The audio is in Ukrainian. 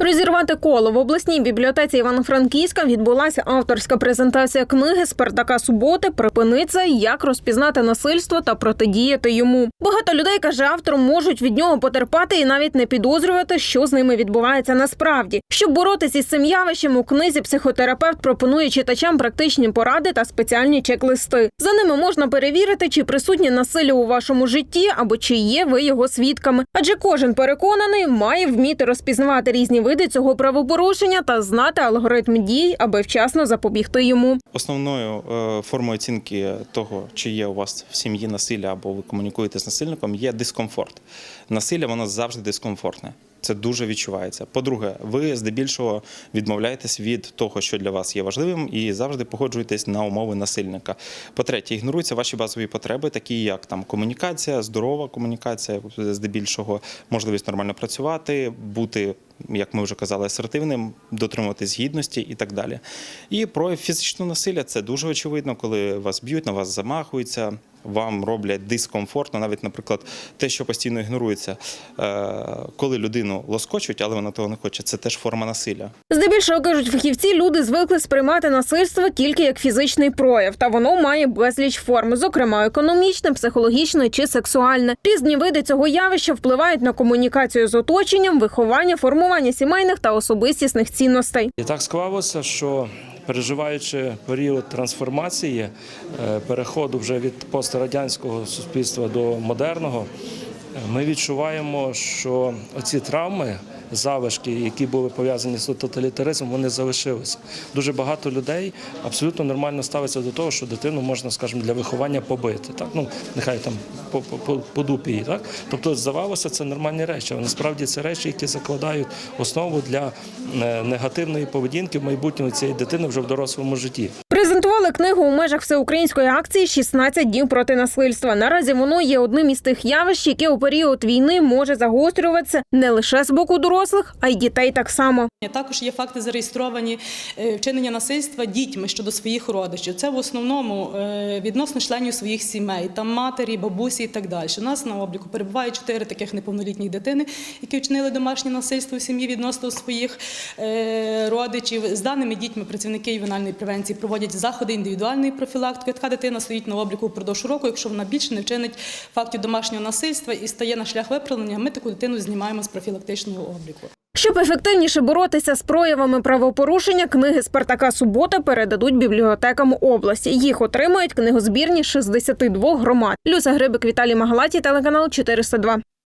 Розірвати коло в обласній бібліотеці Івано-Франківська відбулася авторська презентація книги Спартака Суботи Припиниться, як розпізнати насильство та протидіяти йому. Багато людей каже автор, можуть від нього потерпати і навіть не підозрювати, що з ними відбувається насправді. Щоб боротися із цим явищем, у книзі психотерапевт пропонує читачам практичні поради та спеціальні чек-листи. За ними можна перевірити, чи присутнє насилля у вашому житті або чи є ви його свідками. Адже кожен переконаний має вміти розпізнавати різні види цього правопорушення та знати алгоритм дій, аби вчасно запобігти йому. Основною е, формою оцінки того, чи є у вас в сім'ї насилля або ви комунікуєте з насильником, є дискомфорт. Насилля воно завжди дискомфортне. Це дуже відчувається. По-друге, ви здебільшого відмовляєтесь від того, що для вас є важливим, і завжди погоджуєтесь на умови насильника. По-третє, ігноруються ваші базові потреби, такі як там комунікація, здорова комунікація, здебільшого можливість нормально працювати, бути. Як ми вже казали, асертивним, дотримуватись гідності і так далі. І прояв фізичного насилля це дуже очевидно, коли вас б'ють, на вас замахуються, вам роблять дискомфортно, навіть, наприклад, те, що постійно ігнорується, Е, коли людину лоскочуть, але вона того не хоче, це теж форма насилля. Здебільшого кажуть фахівці, люди звикли сприймати насильство тільки як фізичний прояв, та воно має безліч форм, зокрема економічне, психологічне чи сексуальне. Різні види цього явища впливають на комунікацію з оточенням, виховання, формування сімейних та особистісних цінностей. І так склалося, що переживаючи період трансформації, е, переходу вже від пострадянського суспільства до модерного, ми відчуваємо, що оці травми, залишки, які були пов'язані з тоталітаризмом, вони залишилися. Дуже багато людей абсолютно нормально ставиться до того, що дитину можна, скажімо, для виховання побити. Так? Ну, нехай там по, по, по, дупі. їй, Так? Тобто, здавалося, це нормальні речі. А насправді це речі, які закладають основу для е, негативної поведінки в майбутньому цієї дитини вже в дорослому житті. Презентували книгу у межах всеукраїнської акції «16 днів проти насильства. Наразі воно є одним із тих явищ, яке у період війни може загострюватися не лише з боку дорослих, а й дітей так само. Також є факти зареєстровані е, вчинення насильства дітьми щодо своїх родичів. Це в основному е, відносно членів своїх сімей, там матері, бабусі і так далі. У нас на обліку перебуває чотири таких неповнолітніх дитини, які вчинили домашнє насильство в сім'ї відносно своїх е, родичів. З даними дітьми працівники ювенальної превенції проводять заходи індивідуальної профілактики. Така дитина стоїть на обліку впродовж року. Якщо вона більше не вчинить фактів домашнього насильства і стає на шлях виправлення, ми таку дитину знімаємо з профілактичного обліку. Щоб ефективніше боротися з проявами правопорушення, книги Спартака Субота передадуть бібліотекам області. Їх отримають книгозбірні 62 громад. Люся Грибик, Віталій Магалаті, телеканал 402.